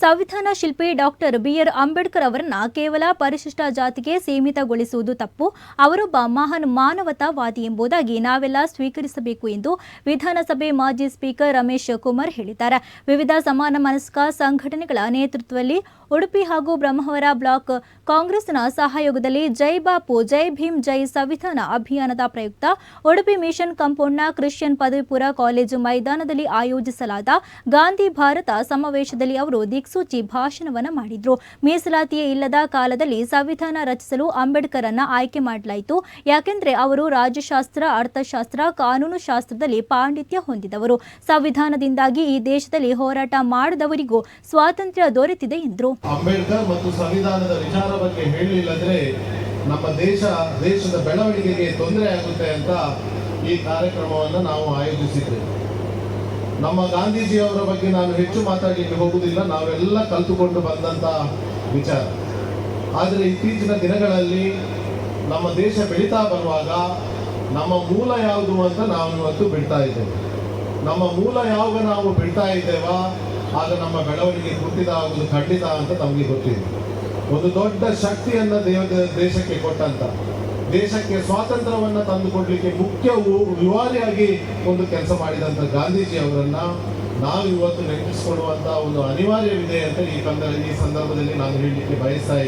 ಸಂವಿಧಾನ ಶಿಲ್ಪಿ doctor B R Ambedkar ಅವರನ್ನ ಕೇವಲ ಪರಿಶಿಷ್ಟ ಜಾತಿಗೆ ಸೀಮಿತಗೊಳಿಸುವುದು ತಪ್ಪು. ಅವರೊಬ್ಬ ಮಹಾನ್ ಮಾನವತಾವಾದಿ ಎಂಬುದಾಗಿ ನಾವೆಲ್ಲ ಸ್ವೀಕರಿಸಬೇಕು ಎಂದು ವಿಧಾನಸಭೆ ಮಾಜಿ ಸ್ಪೀಕರ್ ರಮೇಶ್ ಕುಮಾರ್ ಹೇಳಿದ್ದಾರೆ. ವಿವಿಧ ಸಮಾನ ಮನಸ್ಕ ಸಂಘಟನೆಗಳ ನೇತೃತ್ವದಲ್ಲಿ ಉಡುಪಿ ಹಾಗೂ ಬ್ರಹ್ಮಾವರ ಬ್ಲಾಕ್ ಕಾಂಗ್ರೆಸ್ನ ಸಹಯೋಗದಲ್ಲಿ ಜೈ ಬಾಪು, ಜೈ ಭೀಮ್, ಜೈ ಸಂವಿಧಾನ ಅಭಿಯಾನದ ಪ್ರಯುಕ್ತ ಉಡುಪಿ ಮಿಷನ್ ಕಂಪೌಂಡ್ನ ಕ್ರಿಶ್ಚಿಯನ್ ಪದವಿಪುರ ಕಾಲೇಜು ಮೈದಾನದಲ್ಲಿ ಆಯೋಜಿಸಲಾದ ಗಾಂಧಿ ಭಾರತ ಸಮಾವೇಶದಲ್ಲಿ ಅವರು ದಿಕ್ಸೂಚಿ ಭಾಷಣವನ್ನು ಮಾಡಿದರು. ಮೀಸಲಾತಿಯೇ ಇಲ್ಲದ ಕಾಲದಲ್ಲಿ ಸಂವಿಧಾನ ರಚಿಸಲು ಅಂಬೇಡ್ಕರ್ ಅನ್ನ ಆಯ್ಕೆ ಮಾಡಲಾಯಿತು. ಯಾಕೆಂದರೆ ಅವರು ರಾಜ್ಯಶಾಸ್ತ್ರ, ಅರ್ಥಶಾಸ್ತ್ರ, ಕಾನೂನು ಶಾಸ್ತ್ರದಲ್ಲಿ ಪಾಂಡಿತ್ಯ ಹೊಂದಿದವರು. ಸಂವಿಧಾನದಿಂದಾಗಿ ಈ ದೇಶದಲ್ಲಿ ಹೋರಾಟ ಮಾಡಿದವರಿಗೂ ಸ್ವಾತಂತ್ರ್ಯ ದೊರೆತಿದೆ ಎಂದರು. ಅಂಬೇಡ್ಕರ್ ಮತ್ತು ಸಂವಿಧಾನದ ವಿಚಾರ ಬಗ್ಗೆ ಹೇಳಲಿಲ್ಲದ್ರೆ ನಮ್ಮ ದೇಶ, ದೇಶದ ಬೆಳವಣಿಗೆಗೆ ತೊಂದರೆ ಆಗುತ್ತೆ ಅಂತ ಈ ಕಾರ್ಯಕ್ರಮವನ್ನು ನಾವು ಆಯೋಜಿಸಿದ್ದೇವೆ. ನಮ್ಮ ಗಾಂಧೀಜಿಯವರ ಬಗ್ಗೆ ನಾನು ಹೆಚ್ಚು ಮಾತಾಡಲಿಕ್ಕೆ ಹೋಗುವುದಿಲ್ಲ, ನಾವೆಲ್ಲ ಕಲ್ತುಕೊಂಡು ಬಂದಂತ ವಿಚಾರ. ಆದರೆ ಇತ್ತೀಚಿನ ದಿನಗಳಲ್ಲಿ ನಮ್ಮ ದೇಶ ಬೆಳೀತಾ ಬರುವಾಗ ನಮ್ಮ ಮೂಲ ಯಾವುದು ಅಂತ ನಾವು ಇವತ್ತು ಬಿಡ್ತಾ ಇದ್ದೇವೆ. ನಮ್ಮ ಮೂಲ ಯಾವಾಗ ನಾವು ಬಿಡ್ತಾ ಇದ್ದೇವಾ? ಆಗ ನಮ್ಮ ಬೆಳವಣಿಗೆ ಕುಂಠಿತವಾಗುವುದು ಖಂಡಿತ ಅಂತ ತಮಗೆ ಗೊತ್ತಿದೆ. ಒಂದು ದೊಡ್ಡ ಶಕ್ತಿಯನ್ನ ದೇವ ದೇಶಕ್ಕೆ ಕೊಟ್ಟಂತ ದೇಶಕ್ಕೆ ಸ್ವಾತಂತ್ರ್ಯವನ್ನ ತಂದುಕೊಡ್ಲಿಕ್ಕೆ ಮುಖ್ಯ ವಿವಾರಿಯಾಗಿ ಒಂದು ಕೆಲಸ ಮಾಡಿದಂತ ಗಾಂಧೀಜಿ ಅವರನ್ನ ನಾವು ಇವತ್ತು ನೆನಪಿಸಿಕೊಳ್ಳುವಂತ ಒಂದು ಅನಿವಾರ್ಯವಿದೆ ಅಂತ ಈ ಈ ಸಂದರ್ಭದಲ್ಲಿ ನಾನು ಹೇಳಲಿಕ್ಕೆ ಬಯಸ್ತಾ